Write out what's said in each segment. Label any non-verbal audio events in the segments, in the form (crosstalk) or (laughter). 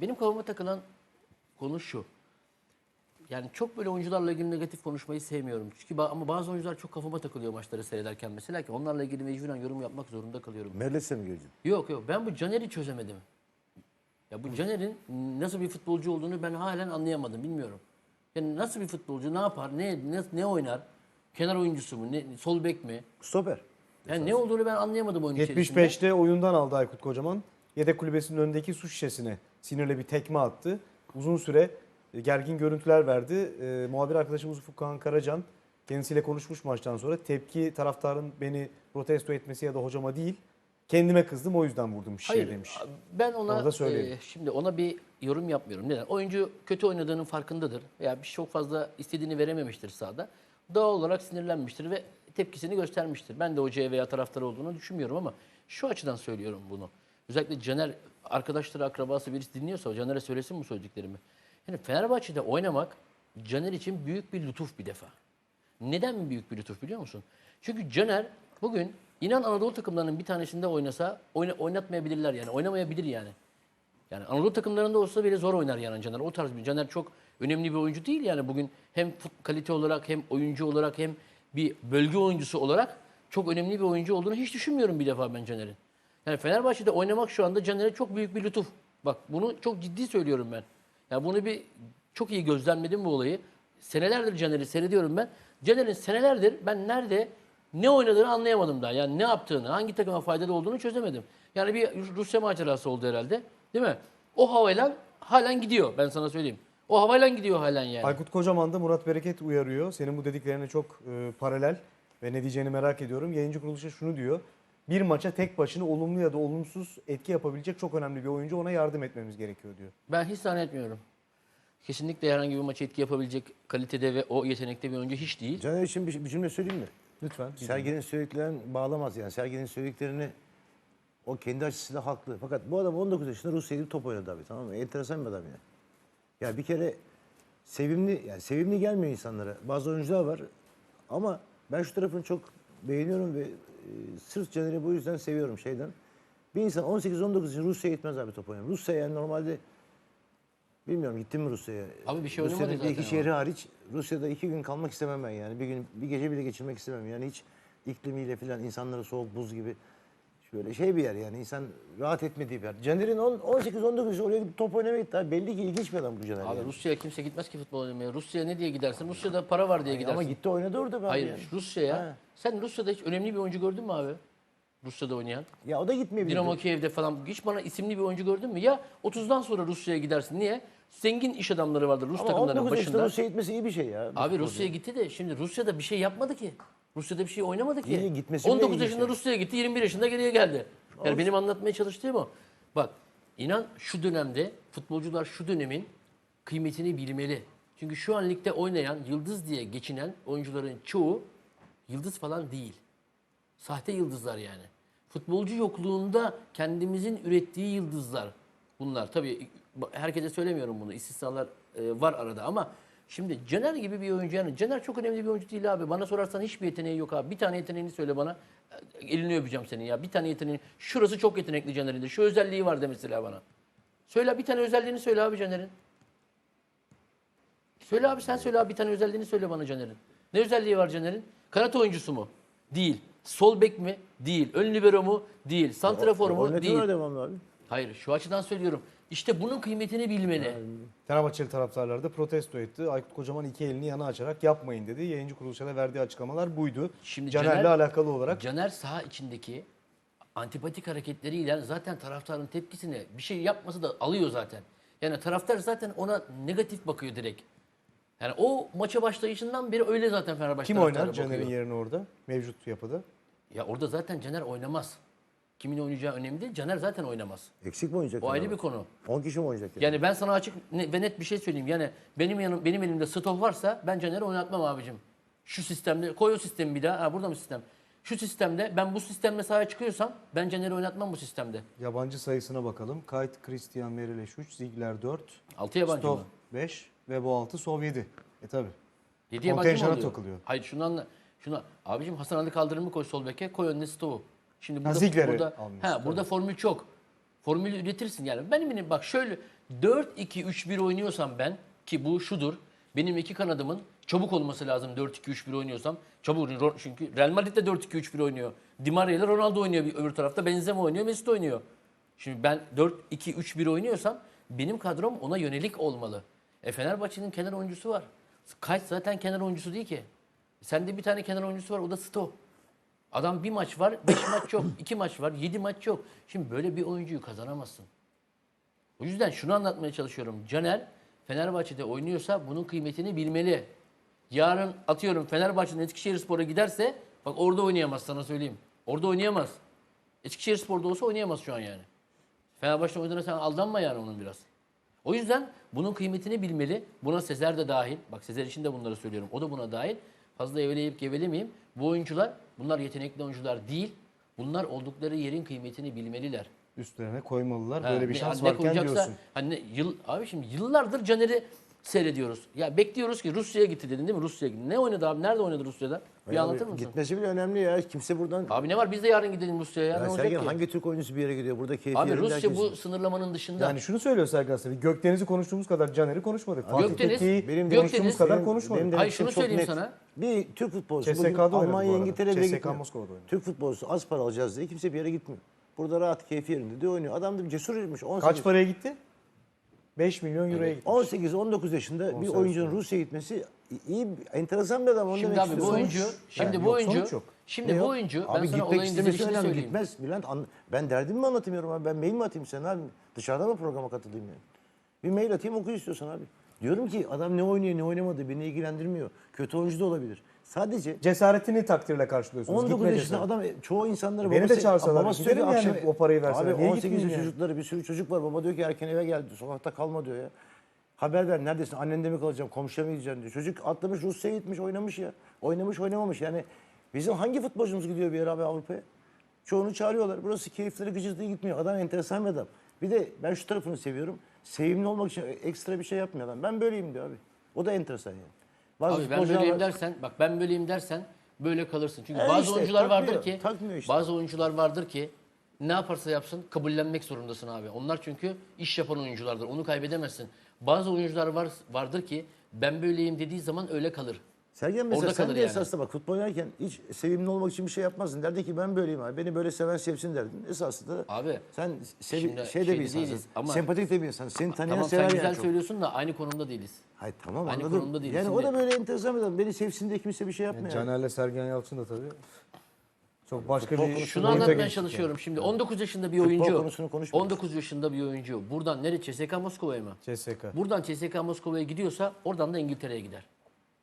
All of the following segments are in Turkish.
benim kafama takılan konu şu. Yani çok böyle oyuncularla ilgili negatif konuşmayı sevmiyorum. Çünkü ba- ama bazı oyuncular çok kafama takılıyor maçları seyrederken mesela ki onlarla ilgili mecburen yorum yapmak zorunda kalıyorum. Merles'e mi geleceksin? Yok yok ben bu Caner'i çözemedim. Ya bu Caner'in nasıl bir futbolcu olduğunu ben halen anlayamadım bilmiyorum. Yani nasıl bir futbolcu ne yapar ne ne, ne oynar? Kenar oyuncusu mu? Ne, sol bek mi? Stoper. Yani ne olduğunu ben anlayamadım oyun içerisinde. 75'te oyundan aldı Aykut Kocaman. Yedek kulübesinin önündeki su şişesine sinirle bir tekme attı. Uzun süre e, gergin görüntüler verdi. E, muhabir arkadaşımız Furkan Karacan kendisiyle konuşmuş maçtan sonra. Tepki taraftarın beni protesto etmesi ya da hocama değil. Kendime kızdım o yüzden vurdum şişeye Hayır, demiş. ben ona Onu da e, şimdi ona bir yorum yapmıyorum. Neden? Oyuncu kötü oynadığının farkındadır veya bir çok fazla istediğini verememiştir sahada. Doğal olarak sinirlenmiştir ve tepkisini göstermiştir. Ben de hocaya veya taraftar olduğunu düşünmüyorum ama şu açıdan söylüyorum bunu. Özellikle Caner arkadaşları, akrabası birisi dinliyorsa Caner'e söylesin bu söylediklerimi. Yani Fenerbahçe'de oynamak Caner için büyük bir lütuf bir defa. Neden büyük bir lütuf biliyor musun? Çünkü Caner bugün inan Anadolu takımlarının bir tanesinde oynasa oyna, oynatmayabilirler yani. Oynamayabilir yani. Yani Anadolu takımlarında olsa bile zor oynar yani Caner. O tarz bir Caner çok önemli bir oyuncu değil yani bugün hem kalite olarak hem oyuncu olarak hem bir bölge oyuncusu olarak çok önemli bir oyuncu olduğunu hiç düşünmüyorum bir defa ben Caner'in. Yani Fenerbahçe'de oynamak şu anda Caner'e çok büyük bir lütuf. Bak bunu çok ciddi söylüyorum ben. Ya bunu bir çok iyi gözlemledim bu olayı. Senelerdir Caner'i seyrediyorum ben. Caner'in senelerdir ben nerede ne oynadığını anlayamadım daha. Yani ne yaptığını, hangi takıma faydalı olduğunu çözemedim. Yani bir Rusya macerası oldu herhalde. Değil mi? O havayla halen gidiyor ben sana söyleyeyim. O havayla gidiyor halen yani. Aykut Kocaman da Murat Bereket uyarıyor. Senin bu dediklerine çok e, paralel ve ne diyeceğini merak ediyorum. Yayıncı kuruluşa şunu diyor. Bir maça tek başına olumlu ya da olumsuz etki yapabilecek çok önemli bir oyuncu ona yardım etmemiz gerekiyor diyor. Ben hiç zannetmiyorum. Kesinlikle herhangi bir maça etki yapabilecek kalitede ve o yetenekte bir oyuncu hiç değil. Caner için bir, bir cümle söyleyeyim mi? Lütfen. Sergen'in söylediklerini bağlamaz yani. Sergen'in söylediklerini o kendi açısıyla haklı. Fakat bu adam 19 yaşında Rusya'ya gidip top oynadı abi tamam mı? Enteresan bir adam ya. Ya bir kere sevimli yani sevimli gelmiyor insanlara. Bazı oyuncular var ama ben şu tarafını çok beğeniyorum ve sırf Caner'i bu yüzden seviyorum şeyden. Bir insan 18-19 yaşında Rusya'ya gitmez abi top oynamaya. Rusya yani normalde bilmiyorum gittim mi Rusya'ya? Abi bir şey Rusya'nın oynamadı iki şehri hariç Rusya'da iki gün kalmak istemem ben yani. Bir gün bir gece bile geçirmek istemem. Yani hiç iklimiyle falan insanları soğuk buz gibi şöyle şey bir yer yani insan rahat etmediği bir yer. Caner'in 18-19 yaşında oraya gidip top oynamaya gitti. abi. Belli ki ilginç bir adam bu Caner. Abi yani. Rusya'ya kimse gitmez ki futbol oynamaya. Rusya'ya ne diye gidersin? Rusya'da para var diye gidersin. Ama gitti oynadı orada abi Hayır yani. Rusya'ya. Ha. Sen Rusya'da hiç önemli bir oyuncu gördün mü abi? Rusya'da oynayan. Ya o da gitmeyebilir. Dinamo Kiev'de falan hiç bana isimli bir oyuncu gördün mü? Ya 30'dan sonra Rusya'ya gidersin. Niye? Zengin iş adamları vardır Rus Ama takımlarının 19 yaşında başında. Rusya'ya gitmesi iyi bir şey ya. Abi Rusya'ya gitti de şimdi Rusya'da bir şey yapmadı ki. Rusya'da bir şey oynamadı ki. İyi, gitmesi bile 19 iyi bir yaşında şey. Rusya'ya gitti, 21 yaşında geriye geldi. Yani benim anlatmaya çalıştığım o. Bak inan şu dönemde futbolcular şu dönemin kıymetini bilmeli. Çünkü şu an ligde oynayan, yıldız diye geçinen oyuncuların çoğu yıldız falan değil. Sahte yıldızlar yani. Futbolcu yokluğunda kendimizin ürettiği yıldızlar bunlar. Tabii herkese söylemiyorum bunu. İstisnalar e, var arada ama şimdi Caner gibi bir oyuncu yani Caner çok önemli bir oyuncu değil abi. Bana sorarsan hiçbir yeteneği yok abi. Bir tane yeteneğini söyle bana. E, Elini öpeceğim senin ya. Bir tane yeteneği. Şurası çok yetenekli Caner'in de. Şu özelliği var de mesela bana. Söyle bir tane özelliğini söyle abi Caner'in. Söyle abi sen söyle abi bir tane özelliğini söyle bana Caner'in. Ne özelliği var Caner'in? Kanat oyuncusu mu? Değil. Sol bek mi? Değil. Ön libero mu? Değil. Santrafor mu? Değil. Oynatıyorlar devamlı abi. Hayır şu açıdan söylüyorum. İşte bunun kıymetini bilmeli. Fenerbahçeli taraftarlar da protesto etti. Aykut Kocaman iki elini yana açarak yapmayın dedi. Yayıncı kuruluşa da verdiği açıklamalar buydu. Şimdi Caner'le Caner- alakalı olarak Caner saha içindeki antipatik hareketleriyle zaten taraftarın tepkisini bir şey yapması da alıyor zaten. Yani taraftar zaten ona negatif bakıyor direkt. Yani o maça başlayışından beri öyle zaten Fenerbahçe kim taraftarı oynar bakıyor. Caner'in yerine orada mevcut yapıda? Ya orada zaten Caner oynamaz. Kimin oynayacağı önemli değil. Caner zaten oynamaz. Eksik mi oynayacak? O ayrı bir konu. 10 kişi mi oynayacak? Yani? Yani ben sana açık ve net bir şey söyleyeyim. Yani benim yanım benim elimde stok varsa ben Caner'i oynatmam abicim. Şu sistemde koy o sistemi bir daha. Ha burada mı sistem? Şu sistemde ben bu sistemle sahaya çıkıyorsam ben Caner'i oynatmam bu sistemde. Yabancı sayısına bakalım. Kayt, Christian Merileş 3, Ziegler 4, 6 yabancı Stov mı? 5 ve bu 6 Sov 7. E tabi. 7 yabancı mı oluyor? takılıyor. Hayır şundan şuna abicim Hasan Ali kaldırımı koy sol beke koy önüne stoğu. Şimdi burada Ziegler'i burada, almıyorsun, ha, burada formül çok. Formülü üretirsin yani. Benim benim bak şöyle 4-2-3-1 oynuyorsam ben ki bu şudur. Benim iki kanadımın çabuk olması lazım 4-2-3-1 oynuyorsam. Çabuk çünkü Real Madrid de 4-2-3-1 oynuyor. Di Maria ile Ronaldo oynuyor bir öbür tarafta. Benzema oynuyor, Mesut oynuyor. Şimdi ben 4-2-3-1 oynuyorsam benim kadrom ona yönelik olmalı. E Fenerbahçe'nin kenar oyuncusu var. Kaç zaten kenar oyuncusu değil ki. Sende bir tane kenar oyuncusu var o da Sto. Adam bir maç var, beş maç yok. (clears throat) iki maç var, yedi maç yok. Şimdi böyle bir oyuncuyu kazanamazsın. O yüzden şunu anlatmaya çalışıyorum. Caner Fenerbahçe'de oynuyorsa bunun kıymetini bilmeli. Yarın atıyorum Fenerbahçe'nin Eskişehirspor'a giderse bak orada oynayamaz sana söyleyeyim. Orada oynayamaz. Eskişehirspor'da olsa oynayamaz şu an yani. Fenerbahçe'de oynadığına sen aldanma yani onun biraz. O yüzden bunun kıymetini bilmeli. Buna Sezer de dahil. Bak Sezer için de bunları söylüyorum. O da buna dahil. Fazla eveleyip gevelemeyeyim. Bu oyuncular bunlar yetenekli oyuncular değil. Bunlar oldukları yerin kıymetini bilmeliler. Üstlerine koymalılar. Ha, Böyle bir ne- şans ne varken diyorsun. Hani yıl, abi şimdi yıllardır Caner'i seyrediyoruz. Ya bekliyoruz ki Rusya'ya gitti dedin değil mi? Rusya'ya gitti. Ne oynadı abi? Nerede oynadı Rusya'da? Bir Ya anlatır abi, mısın? Gitmesi bile önemli ya. Kimse buradan... Abi ne var? Biz de yarın gidelim Rusya'ya. Ya. Ya ne olacak Sergen ki? hangi Türk oyuncusu bir yere gidiyor? Burada keyfi Abi Rusya bu herkes- sınırlamanın dışında. Yani şunu söylüyor Sergen Asabi. Gökdeniz'i konuştuğumuz kadar Caner'i konuşmadık. Fatih Gökdeniz- Tekke'yi benim konuştuğumuz Gökdeniz- kadar Benim- konuşmadık. benim Hayır, şunu söyleyeyim net. sana. Bir Türk futbolcusu CSK'da bugün bu Almanya, arada. İngiltere bile CSKA gitmiyor. Moskova'da oynadı. Türk futbolcusu az para alacağız diye kimse bir yere gitmiyor. Burada rahat keyfi yerinde diye oynuyor. Adam da bir cesurmuş. 18, Kaç paraya gitti? 5 milyon euroya gitti. 18-19 yaşında bir oyuncunun Rusya'ya gitmesi iyi, enteresan bir adam. Onu Şimdi demek abi bu istiyorum. oyuncu, şimdi bu yok, oyuncu, yok. şimdi Ne bu yok? oyuncu ben abi sana gitmek olayın istemesi önemli. söyleyeyim. Gitmez Bülent. an- Ben derdimi mi anlatamıyorum abi? Ben mail mi atayım sana abi? Dışarıda mı programa katılayım yani? Bir mail atayım oku istiyorsan abi. Diyorum ki adam ne oynuyor ne oynamadı beni ilgilendirmiyor. Kötü oyuncu da olabilir. Sadece Cesaretini takdirle karşılıyorsunuz. 19 Gitme yaşında cesareti. adam çoğu insanları Beni de babası, çağırsalar, babası giderim diyor ki yani o parayı verseler. Abi Niye 18 gitmeyeyim yaş yani? çocukları bir sürü çocuk var. Baba diyor ki erken eve geldi. Sokakta kalma diyor ya. Haber ver neredesin? Annende mi kalacağım? Komşuya mı gideceksin diyor. Çocuk atlamış Rusya'ya gitmiş oynamış ya. Oynamış oynamamış. Yani bizim hangi futbolcumuz gidiyor bir yere abi Avrupa'ya? Çoğunu çağırıyorlar. Burası keyifleri gıcırtıya gitmiyor. Adam enteresan bir adam. Bir de ben şu tarafını seviyorum. Sevimli olmak için ekstra bir şey yapmıyor adam. Ben böyleyim diyor abi. O da enteresan yani. Bazı Abi ben futbolcular böyleyim dersen, bak ben böyleyim dersen böyle kalırsın. Çünkü E bazı işte, oyuncular takmıyor, vardır ki, takmıyor işte. bazı oyuncular vardır ki ne yaparsa yapsın kabullenmek zorundasın abi. Onlar çünkü iş yapan oyunculardır. Onu kaybedemezsin. Bazı oyuncular var vardır ki ben böyleyim dediği zaman öyle kalır. Sergen mesela Orada sen de yani. esasında bak futbol oynarken hiç sevimli olmak için bir şey yapmazdın. Derdin ki ben böyleyim abi. Beni böyle seven sevsin derdin. Esasında Abi, sen sevi, şimdi şey de şey bir insansın. ama- Sempatik de bir insansın. Seni tanıyan Tamam sever sen yani güzel çok. söylüyorsun da aynı konumda değiliz. Hayır tamam Aynı anladım. konumda değiliz. Yani o da Şimdi- böyle enteresan bir adam. Beni sevsin diye kimse bir şey yapmıyor. yani. Caner'le Sergen Yalçın da tabii. Çok başka Futbol bir konusunu Şunu anlatmaya çalışıyorum. Şimdi 19 yaşında bir Futbol oyuncu. konusunu konuşmuyoruz. 19 yaşında bir oyuncu. Buradan nereye? CSKA Moskova'ya mı? yani. CSK. Buradan CSKA Moskova'ya gidiyorsa oradan da İngiltere'ye gider.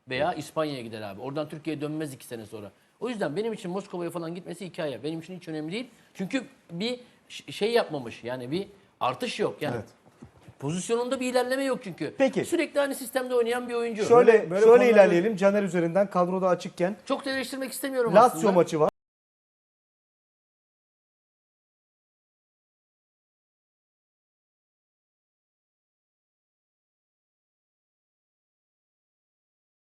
Veya İspanya'ya gider abi. Oradan Türkiye'ye dönmez iki sene sonra. O yüzden benim için Moskova'ya falan gitmesi hikaye. Benim için hiç önemli değil. Çünkü bir şey yapmamış. Yani bir artış yok. Yani Evet. pozisyonunda bir ilerleme yok çünkü. Peki. Sürekli aynı sistemde oynayan bir oyuncu. Şöyle Böyle- şöyle ilerleyelim. Caner üzerinden kadroda açıkken Çok da eleştirmek istemiyorum Lazio aslında. maçı var.